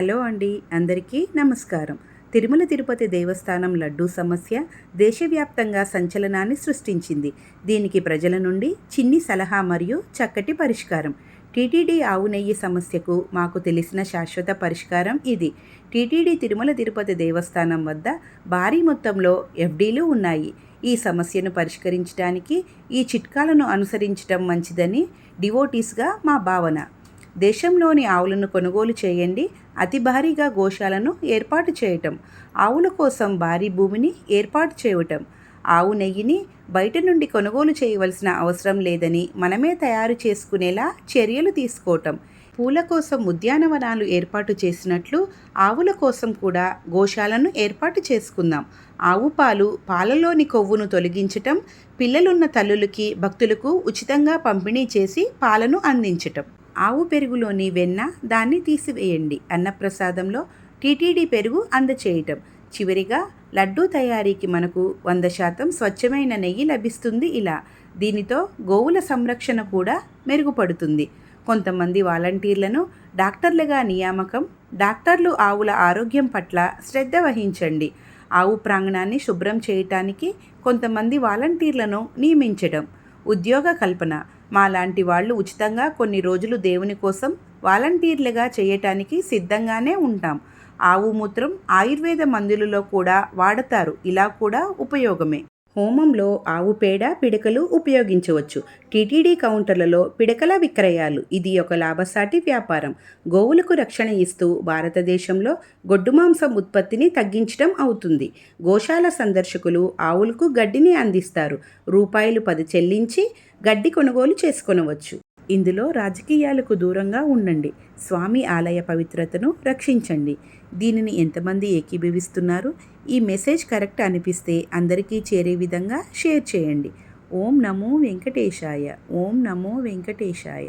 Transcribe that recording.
Hello అండి అందరికీ నమస్కారం. తిరుమల తిరుపతి దేవస్థానం లడ్డూ సమస్య దేశవ్యాప్తంగా సంచలనాన్ని సృష్టించింది. దీనికి ప్రజల నుండి చిన్ని సలహా మరియు చక్కటి పరిష్కారం. టీటీడీ ఆవు నెయ్యి సమస్యకు మాకు తెలిసిన శాశ్వత పరిష్కారం ఇది. టీటీడీ తిరుమల తిరుపతి దేవస్థానం వద్ద భారీ మొత్తంలో ఎఫ్డీలు ఉన్నాయి. ఈ సమస్యను పరిష్కరించడానికి ఈ చిట్కాలను అనుసరించడం మంచిదని డివోటీస్గా మా భావన. దేశంలోని ఆవులను కొనుగోలు చేయండి అతి భారీగా గోశాలను ఏర్పాటు చేయటం ఆవుల కోసం భారీ భూమిని ఏర్పాటు చేయటం ఆవు నెయ్యిని బయట నుండి కొనుగోలు చేయవలసిన అవసరం లేదని మనమే తయారు చేసుకునేలా చర్యలు తీసుకోవటం పూల కోసం ఉద్యానవనాలు ఏర్పాటు చేసినట్లు ఆవుల కోసం కూడా గోశాలను ఏర్పాటు చేసుకుందాం. ఆవు పాలు పాలలోని కొవ్వును తొలగించటం పిల్లలున్న తల్లులకి భక్తులకు ఉచితంగా పంపిణీ చేసి పాలను అందించటం. ఆవు పెరుగులోని వెన్న దాన్ని తీసివేయండి అన్నప్రసాదంలో టీటీడీ పెరుగు అందచేయటం. చివరిగా లడ్డూ తయారీకి మనకు వంద శాతం స్వచ్ఛమైన నెయ్యి లభిస్తుంది ఇలా. దీనితో గోవుల సంరక్షణ కూడా మెరుగుపడుతుంది. కొంతమంది వాలంటీర్లను డాక్టర్లుగా నియామకం డాక్టర్లు ఆవుల ఆరోగ్యం పట్ల శ్రద్ధ వహించండి. ఆవు ప్రాంగణాన్ని శుభ్రం చేయటానికి కొంతమంది వాలంటీర్లను నియమించడం ఉద్యోగ కల్పన మాలాంటి వాళ్ళు ఉచితంగా కొన్ని రోజులు దేవుని కోసం వాలంటీర్లుగా చేయటానికి సిద్ధంగానే ఉంటాం. ఆవు మూత్రం ఆయుర్వేద మందులలో కూడా వాడతారు. ఇలా కూడా ఉపయోగమే. హోమంలో ఆవు పేడ పిడకలు ఉపయోగించవచ్చు. టీటీడీ కౌంటర్లలో పిడకల విక్రయాలు. ఇది ఒక లాభసాటి వ్యాపారం. గోవులకు రక్షణ ఇస్తూ భారతదేశంలో గొడ్డు మాంసం ఉత్పత్తిని తగ్గించడం అవుతుంది. గోశాల సందర్శకులు ఆవులకు గడ్డిని అందిస్తారు. రూపాయలు పది చెల్లించి గడ్డి కొనుగోలు చేసుకొనవచ్చు. ఇందులో రాజకీయాలకు దూరంగా ఉండండి. స్వామి ఆలయ పవిత్రతను రక్షించండి. దీనిని ఎంతమంది ఏకీభవిస్తున్నారు? ఈ మెసేజ్ కరెక్ట్ అనిపిస్తే అందరికీ చేరే విధంగా షేర్ చేయండి. ఓం నమో వెంకటేశాయ. ఓం నమో వెంకటేశాయ.